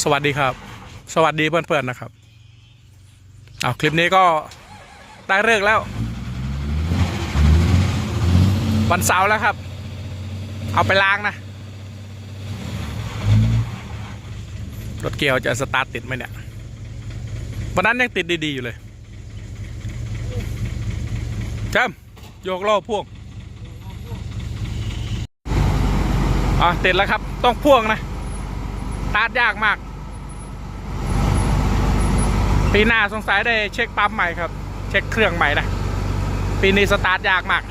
สวัสดีครับ สวัสดีเพื่อนๆนะครับเอาคลิปนี้ก็ได้เลิกแล้ว วันเสาร์แล้วครับ เอาไปล้างนะ รถเกียวจะสตาร์ทติดไหมเนี่ย วันนั้นยังติดดีๆอยู่เลยจมโยกล้อพ่วงอะติดแล้วครับ ต้องพ่วงนะ ตาร์ทยากมาก ปีหน้าสงสัยได้เช็คปั๊มใหม่ครับ เช็คเครื่องใหม่นะ ปีนี้สตาร์ทยากมาก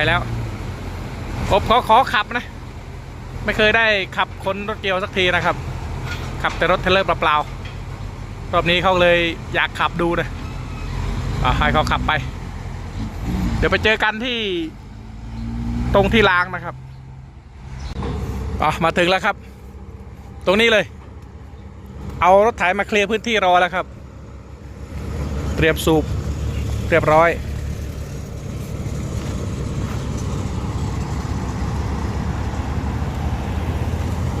ไปแล้วผมขอขอขับนะ ไม่เคยได้ขับคนรถเกียวสักทีนะครับ ขับแต่รถเทเลอร์เปล่าๆรอบนี้เขาเลยอยากขับดูนะอะให้เขาขับไป เดี๋ยวไปเจอกันที่ตรงที่ล้างนะครับอะมาถึงแล้วครับ ตรงนี้เลย เอารถไถมาเคลียร์พื้นที่รอแล้วครับ เตรียมสูบเรียบร้อย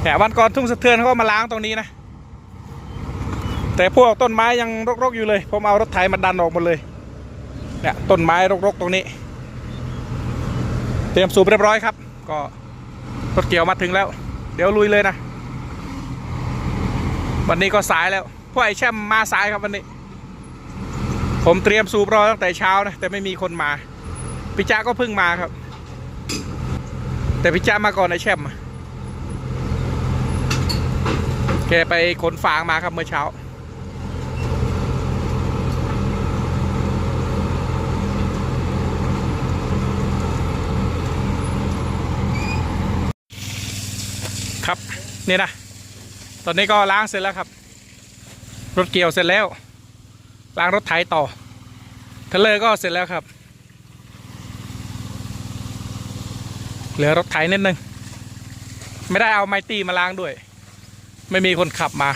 แต่วันก่อนทุ่งสะเทือนเขาก็มาล้างตรงนี้นะ แต่พวกต้นไม้ยังรกๆอยู่เลย ผมเอารถไถมาดันออกหมดเลย เนี่ยต้นไม้รกๆตรงนี้ เตรียมสูบเรียบร้อยครับ ก็รถเกี่ยวมาถึงแล้ว เดี๋ยวลุยเลยนะ วันนี้ก็สายแล้วพราะไอ้แช่มมาสายครับวันนี้ ผมเตรียมสูบรอตั้งแต่เช้านะแต่ไม่มีคนมา พิจ้าก็เพิ่งมาครับ แต่พิจ้ามาก่อนไอ้แช่มอะ แกไปขนฟางมาครับเมื่อเช้า ครับนี่นะ ตอนนี้ก็ล้างเสร็จแล้วครับ รถเกี่ยวเสร็จแล้ว ล้างรถไถต่อเทเลอร์ก็เสร็จแล้วครับ เหลือรถไถนิดนึง ไม่ได้เอาไมตี้มาล้างด้วย ไม่มีคนขับมา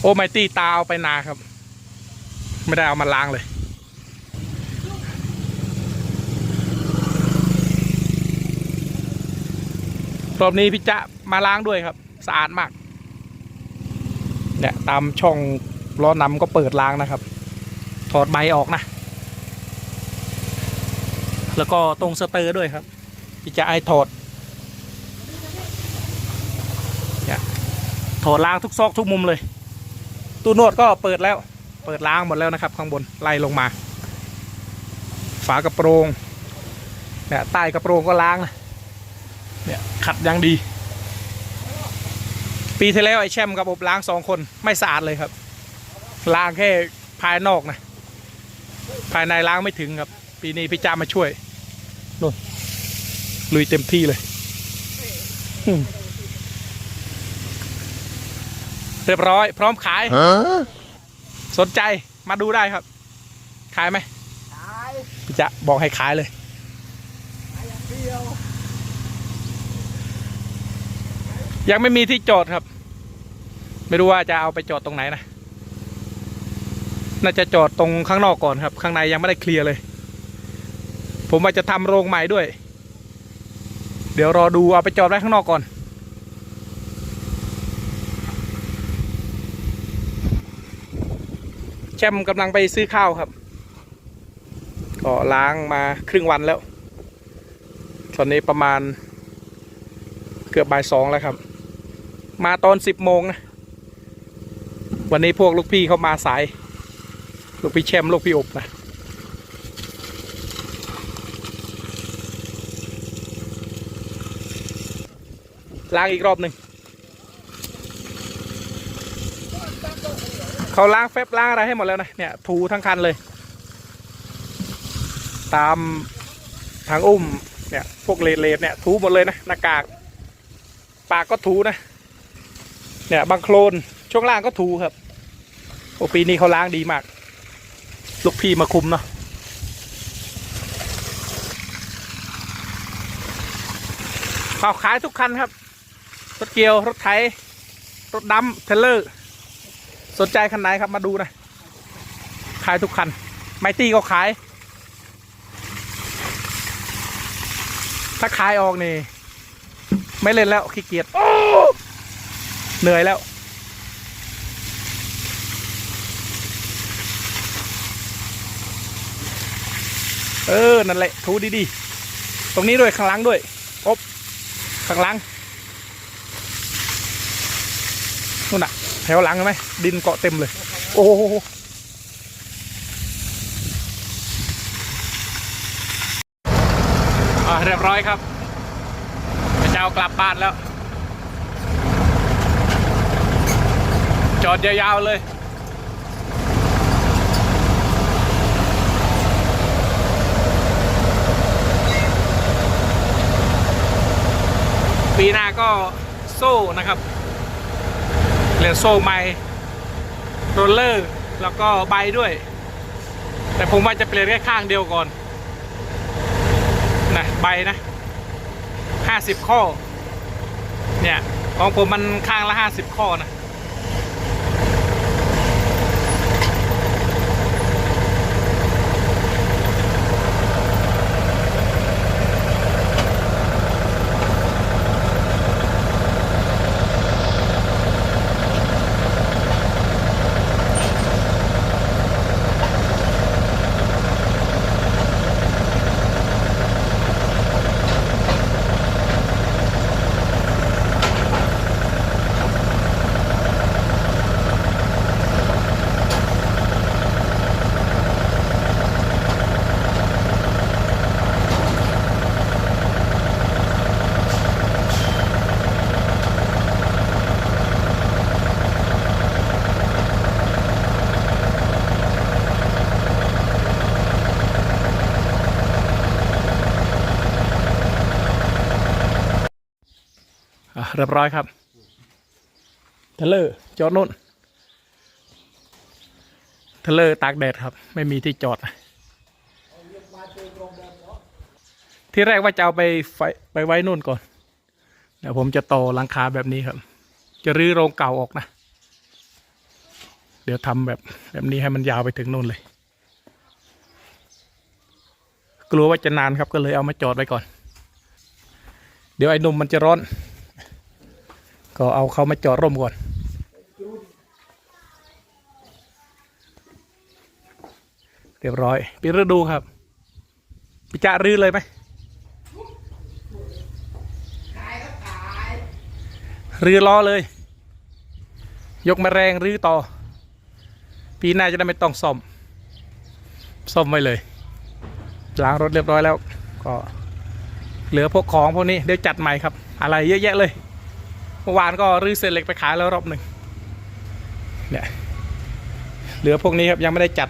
โอ้ไมตี้ตาเอาไปนาครับ ไม่ได้เอามาล้างเลย รอบนี้พี่จะมาล้างด้วยครับ สะอาดมาก เนี่ย ตามช่องล้อนำก็เปิดล้างนะครับ ถอดใบออกนะ แล้วก็ตรงสเตอร์ด้วยครับ พี่จะไอถอด ถอดล้างทุกซอกทุกมุมเลย ตู้นวดก็เปิดแล้ว เปิดล้างหมดแล้วนะครับ ข้างบนไล่ลงมา ฝากระโปรงเนี่ยใต้กระโปรงก็ล้างนะเนี่ยขัดยังดี ปีที่แล้วไอ้แชมกับอบล้างสองคนไม่สะอาดเลยครับ ล้างแค่ภายนอกนะ ภายในล้างไม่ถึงครับ ปีนี้พี่จ้ามาช่วยนู่นลุยเต็มที่เลย อืม เรียบร้อย พร้อมขาย สนใจมาดูได้ครับ ขายไหมขายพี่จะบอกให้ขายเลยขายอย่างเดียวยังไม่มีที่จอดครับ ไม่รู้ว่าจะเอาไปจอดตรงไหนนะ น่าจะจอดตรงข้างนอกก่อนครับ ข้างในยังไม่ได้เคลียร์เลย ผมว่าจะทำโรงใหม่ด้วย เดี๋ยวรอดูเอาไปจอดไว้ข้างนอกก่อน แชมป์กำลังไปซื้อข้าวครับ ก็ล้างมาครึ่งวันแล้ว ตอนนี้ประมาณเกือบบ่ายสองแล้วครับ มาตอนสิบโมงนะวันนี้พวกลูกพี่เขามาสาย ลูกพี่แชมป์ลูกพี่อบนะล้างอีกรอบหนึ่ง เขาล้างแฟบล้างอะไรให้หมดแล้วนะเนี่ยถูทั้งคันเลย ตามทางอุ้มเนี่ยพวกเลดเลดเนี่ยถูหมดเลยนะหน้ากาก ปากก็ถูนะเนี่ยบางโคลนช่วงล่างก็ถูครับโอปีนี้เขาล้างดีมาก ลูกพี่มาคุมเนาะเขาขายทุกคันครับ รถเกียว รถไถ รถดำเทเลอร์ สนใจคันไหนครับมาดูนะขายทุกคัน ไมตี้ก็ขาย ถ้าขายออกนี่ ไม่เล่นแล้วขี้เกียจเหนื่อยแล้วเออ นั่นแหละถูดีๆ ตรงนี้ด้วย ข้างหลังด้วยอบข้างหลังนู่นน่ะ แถวหลังเห็นไหมดินเกาะเต็มเลย โอ้โหอ่าเรียบร้อยครับเจ้ากลับบ้านแล้ว จอดยาวๆเลยปีหน้าก็โซ่นะครับ เรียนโซ่ใหม่โรลเลอร์ แล้วก็ใบด้วย แต่ผมว่าจะเปลี่ยนแค่ข้างเดียวก่อนนะใบนะห้าสิบข้อ เนี่ย ของผมมันข้างละห้าสิบข้อนะ เรียบร้อยครับเทเลอร์จอดนู่นเทเลอร์ตากแดดครับ ไม่มีที่จอด ที่แรกว่าจะเอาไปไฟไปไว้นู่นก่อน เดี๋ยวผมจะต่อหลังคาแบบนี้ครับ จะรื้อโรงเก่าออกนะ เดี๋ยวทำแบบแบบนี้ให้มันยาวไปถึงนู่นเลย กลัวว่าจะนานครับก็เลยเอามาจอดไว้ก่อน เดี๋ยวไอ้นุ่มมันจะร้อน ก็เอาเขามาจอดร่มก่อน เรียบร้อยปีฤดูครับปิจะรื้อเลยไหมรื้อล้อเลย ยกมาแรงรื้อต่อ ปีหน้าจะได้ไม่ต้องซ่อมซ่อมไว้เลยล้างรถเรียบร้อยแล้วก็เหลือพวกของพวกนี้เดี๋ยวจัดใหม่ครับ อะไรเยอะแยะเลย มื่อวานก็รื้อเศษเหล็กไปขายแล้วรอบหนึ่งเนี่ยเหลือพวกนี้ครับยังไม่ได้จัด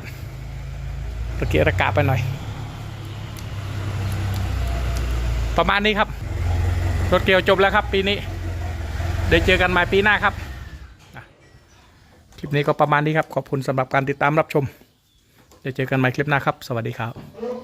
ตะเกียกตะกาไปหน่อย ประมาณนี้ครับ รถเกียวจบแล้วครับ ปีนี้ เดี๋ยวเจอกันใหม่ปีหน้าครับคลิปนี้ก็ประมาณนี้ครับ ขอบคุณสำหรับการติดตามรับชม เดี๋ยวเจอกันใหม่คลิปหน้าครับ สวัสดีครับ